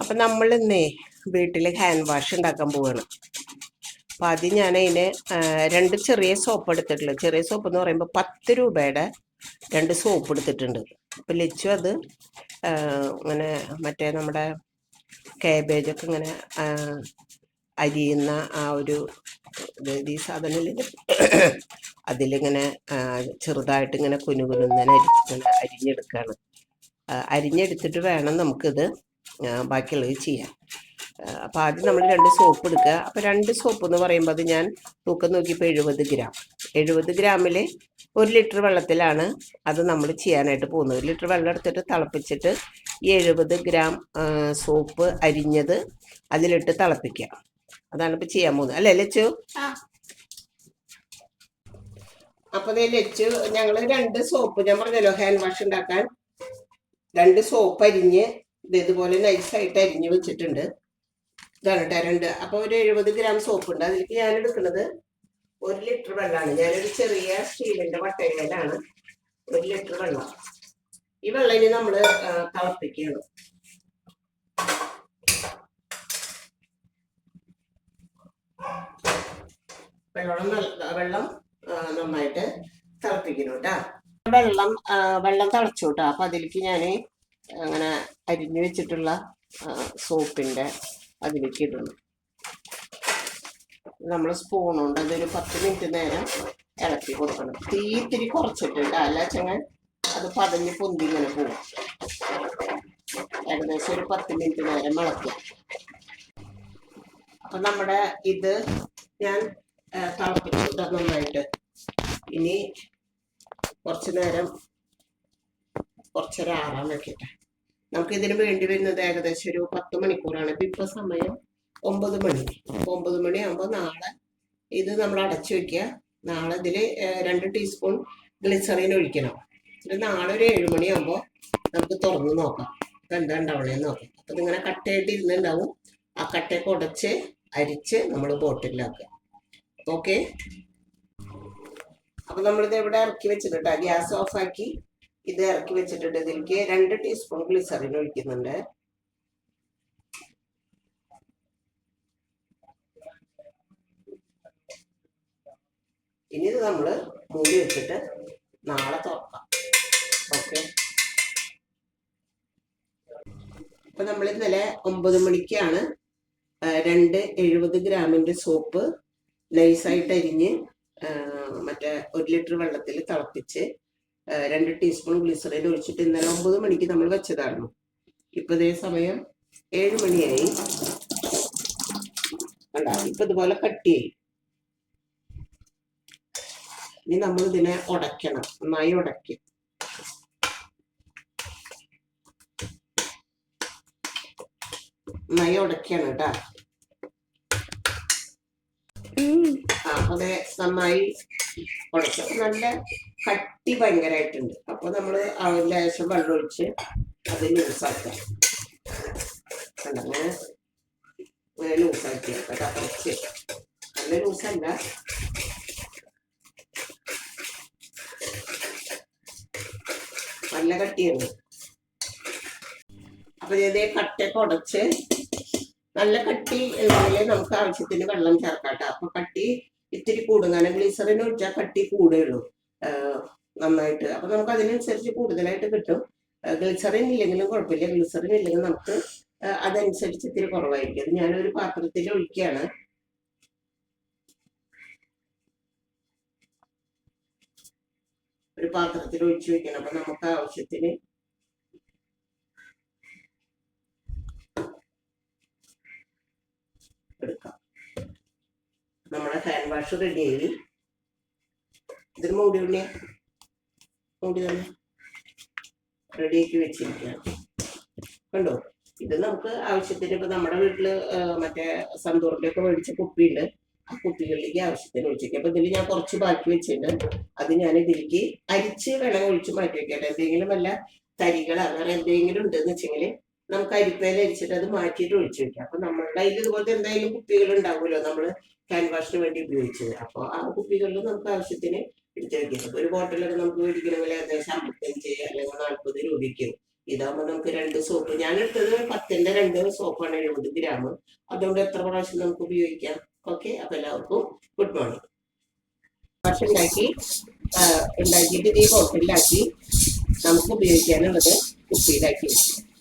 അപ്പം നമ്മൾ ഇന്നേ വീട്ടിൽ ഹാൻഡ് വാഷ് ഉണ്ടാക്കാൻ പോവാണ്. അപ്പം ആദ്യം ഞാൻ അതിന് രണ്ട് ചെറിയ സോപ്പ് എടുത്തിട്ടുള്ളത്. ചെറിയ സോപ്പ് എന്ന് പറയുമ്പോൾ പത്ത് രൂപയുടെ രണ്ട് സോപ്പ് എടുത്തിട്ടുണ്ട്. അപ്പം ലച്ചു അത് ഇങ്ങനെ മറ്റേ നമ്മുടെ കാബേജൊക്കെ ഇങ്ങനെ അരിയുന്ന ആ ഒരു ഈ സാധനം അതിലിങ്ങനെ ചെറുതായിട്ട് ഇങ്ങനെ കുനുകുനുന്നനെ അരിഞ്ഞ് അരിഞ്ഞെടുക്കുകയാണ് അരിഞ്ഞെടുത്തിട്ട് വേണം നമുക്കിത് ബാക്കിയുള്ളത് ചെയ്യാം. അപ്പോൾ ആദ്യം നമ്മൾ രണ്ട് സോപ്പ് എടുക്കുക. അപ്പോൾ രണ്ട് സോപ്പ് എന്ന് പറയുമ്പോൾ അത് ഞാൻ തൂക്കം നോക്കിയപ്പോൾ എഴുപത് ഗ്രാം. എഴുപത് ഗ്രാമിൽ ഒരു ലിറ്റർ വെള്ളത്തിലാണ് അത് നമ്മൾ ചെയ്യാനായിട്ട് പോകുന്നത്. ഒരു ലിറ്റർ വെള്ളം എടുത്തിട്ട് തിളപ്പിച്ചിട്ട് ഈ എഴുപത് ഗ്രാം സോപ്പ് അരിഞ്ഞത് അതിലിട്ട് തിളപ്പിക്കുക. അതാണ് ഇപ്പോൾ ചെയ്യാൻ പോകുന്നത്. അല്ലേ ലച്ചു? ആ. അപ്പൊ ദേ ലച്ചു ഞങ്ങൾ രണ്ട് സോപ്പ് ഞാൻ പറഞ്ഞല്ലോ ഹാൻഡ് വാഷ് ഉണ്ടാക്കാൻ. രണ്ട് സോപ്പ് അരിഞ്ഞ് ഇത് ഇതുപോലെ നൈസായിട്ട് അരിഞ്ഞ് വെച്ചിട്ടുണ്ട്. ഇതാണ് കേട്ടോ രണ്ട് അപ്പൊ ഒരു എഴുപത് ഗ്രാം സോപ്പ് ഉണ്ട്. അതിലേക്ക് ഞാൻ എടുക്കുന്നത് ഒരു ലിറ്റർ വെള്ളമാണ്. ഞാനൊരു ചെറിയ സ്റ്റീലിന്റെ വട്ടയിലാണ് ഒരു ലിറ്റർ വെള്ളം. ഈ വെള്ളം ഇനി നമ്മൾ തിളപ്പിക്കുകയാണ് വെള്ളം വെള്ളം നന്നായിട്ട് തിളപ്പിക്കണം കേട്ടോ വെള്ളം വെള്ളം തിളച്ചു കേട്ടോ അപ്പൊ അതിലേക്ക് ഞാൻ അങ്ങനെ അരിഞ്ഞു വെച്ചിട്ടുള്ള സോപ്പിന്റെ അതിലേക്ക് ഇടണം നമ്മൾ സ്പൂൺ കൊണ്ട് അതൊരു പത്ത് മിനിറ്റ് നേരം ഇളക്കി കൊടുക്കണം. തീ ഇത്തിരി കുറച്ചിട്ടുണ്ട് അല്ല ചങ്ങ അത് പതഞ്ഞ് പൊന്തി ഇങ്ങനെ പോകും ഏകദേശം ഒരു പത്ത് മിനിറ്റ് നേരം ഇളക്കുക. അപ്പൊ നമ്മുടെ ഇത് ഞാൻ തിളപ്പിച്ചിട്ട് നന്നായിട്ട്. ഇനി കുറച്ച് നേരം കുറച്ചൊരു ആറാൻ വെക്കട്ടെ നമുക്ക് ഇതിന് വേണ്ടി വരുന്നത് ഏകദേശം ഒരു പത്ത് മണിക്കൂറാണ്. ഇപ്പൊ ഇപ്പൊ സമയം ഒമ്പത് മണി. അപ്പൊ ഒമ്പത് മണിയാകുമ്പോൾ നാളെ ഇത് നമ്മൾ അടച്ചു വെക്കുക. നാളെ ഇതിൽ രണ്ട് ടീസ്പൂൺ ഗ്ലിസറിൻ ഒഴിക്കണം. ഇത് നാളെ ഒരു ഏഴ് മണിയാകുമ്പോൾ നമുക്ക് തുറന്ന് നോക്കാം. എന്താ ഉണ്ടാവണേന്ന് നോക്കാം. അപ്പൊ ഇതിങ്ങനെ കട്ടയായിട്ട് ഇരുന്നുണ്ടാവും ആ കട്ടയൊക്കെ ഉടച്ച് അരിച്ച് നമ്മൾ ബോട്ടിലാക്കുക ഓക്കെ? അപ്പൊ നമ്മളിത് ഇവിടെ ഇറക്കി വെച്ചിട്ടുണ്ട്? ഗ്യാസ് ഓഫ് ആക്കി ഇത് ഇറക്കി വെച്ചിട്ടുണ്ട്. ഇതിലേക്ക് രണ്ട് ടീസ്പൂൺ ഗ്ലിസറിൻ ഒഴിക്കുന്നുണ്ട്. ഇനി ഇത് നമ്മൾ മൂടി വെച്ചിട്ട് നാളെ തുറക്കാം. ഓക്കെ. അപ്പൊ നമ്മൾ ഇന്നലെ ഒമ്പത് മണിക്കാണ് രണ്ട് എഴുപത് ഗ്രാമിന്റെ സോപ്പ് നൈസായിട്ട് അരിഞ്ഞ് മറ്റേ ഒരു ലിറ്റർ വെള്ളത്തിൽ തിളപ്പിച്ച് രണ്ട് ടീസ്പൂൺ ഗ്ലിസറിൻ ഒഴിച്ചിട്ട് ഇന്നലെ ഒമ്പത് മണിക്ക് നമ്മൾ വെച്ചതായിരുന്നു. ഇപ്പൊ ഇതേ സമയം ഏഴ് മണിയായി. അല്ല ഇപ്പൊ ഇതുപോലെ കട്ടിയായി ഇനി നമ്മൾ ഇതിനെ ഉടയ്ക്കണം നന്നായി ഉടയ്ക്കും. നന്നായി ഉടക്കണം കേട്ടാ ആ അതെ നന്നായി ഉടച്ചു നല്ല കട്ടി ഭയങ്കരമായിട്ടുണ്ട് അപ്പൊ നമ്മൾ ലേശം വെള്ളമൊഴിച്ച് അത് ലൂസാക്കാം. അങ്ങനെ ലൂസാക്കി കുറച്ച്. നല്ല ലൂസല്ല. നല്ല കട്ടിയാണ് അപ്പൊ ഇതേ കട്ടയൊക്കെ ഉടച്ച് നല്ല കട്ടി ഉണ്ടെങ്കിൽ നമുക്ക് ആവശ്യത്തിന് വെള്ളം ചേർക്കാം കേട്ടോ. അപ്പൊ കട്ടി ഇത്തിരി കൂടും. കാരണം ഗ്ലീസറിന് ഒഴിച്ചാൽ കട്ടി കൂടുകയുള്ളൂ നന്നായിട്ട്. അപ്പൊ നമുക്ക് അതിനനുസരിച്ച് കൂടുതലായിട്ട് കിട്ടും. ഗ്ലിസറിൻ ഇല്ലെങ്കിലും കുഴപ്പമില്ല. ഗ്ലിസറിൻ ഇല്ലെങ്കിൽ നമുക്ക് അതനുസരിച്ച് ഇത്തിരി കുറവായിരിക്കും. അത് ഞാനൊരു പാത്രത്തിൽ ഒഴിക്കുകയാണ്. ഒരു പാത്രത്തിൽ ഒഴിച്ചു വെക്കണം. അപ്പൊ നമുക്ക് ആവശ്യത്തിന് ഹാൻഡ് വാഷ് റെഡിയായി ഇതിന് മൂടി ഉള്ളിയ മൂടി തന്നെ. റെഡിയാക്കി വെച്ചിരിക്കുകയാണ്. കണ്ടോ? ഇത് നമുക്ക് ആവശ്യത്തിന് ഇപ്പൊ നമ്മുടെ വീട്ടിൽ മറ്റേ സന്തൂറിന്റെ ഒക്കെ മേടിച്ച കുപ്പിയുണ്ട്. ആ കുപ്പികളിലേക്ക് ആവശ്യത്തിന് ഒഴിച്ചേക്കാം അപ്പൊ ഇതിൽ ഞാൻ കുറച്ച് ബാക്കി വെച്ചിട്ടുണ്ട്. അത് ഞാൻ ഇതിലേക്ക് അരിച്ച് വേണം ഒഴിച്ച് മാറ്റി വെക്കട്ടെ എന്തെങ്കിലും വല്ല തരികൾ അങ്ങനെ എന്തെങ്കിലും ഉണ്ടെന്ന് വെച്ചെങ്കിൽ നമുക്ക് അരിപ്പയിൽ അരിച്ചിട്ട് അത് മാറ്റിയിട്ട് ഒഴിച്ചു വെക്കാം. അപ്പൊ നമ്മളുടെ അതിൽ ഇതുപോലത്തെ എന്തായാലും കുപ്പികൾ ഉണ്ടാവുമല്ലോ. നമ്മൾ ഹാൻഡ് വാഷിന് വേണ്ടി ഉപയോഗിച്ചത്. അപ്പോൾ ആ കുപ്പികളിൽ നമുക്ക് ആവശ്യത്തിന് എടുത്തു വയ്ക്കാം ഒരു ബോട്ടിലൊക്കെ നമുക്ക് മേടിക്കണമെങ്കിൽ ഏകദേശം അമ്പത്തഞ്ച് അല്ലെങ്കിൽ നാൽപ്പത് രൂപയ്ക്ക്. ഇതാകുമ്പോൾ നമുക്ക് രണ്ട് സോപ്പ് ഞാൻ എടുത്തത് പത്തിന്റെ രണ്ട് സോപ്പാണ് എഴുപത് ഗ്രാം. അതുകൊണ്ട് എത്ര പ്രാവശ്യം നമുക്ക് ഉപയോഗിക്കാം? ഓക്കെ അപ്പൊ എല്ലാവർക്കും ഗുഡ് മോർണിംഗ് ഭക്ഷണം ഉണ്ടാക്കിയിട്ട് ഈ ബോട്ടിലാക്കി നമുക്ക് ഉപയോഗിക്കാനുള്ളത് കുപ്പിയിലാക്കി വെക്കും.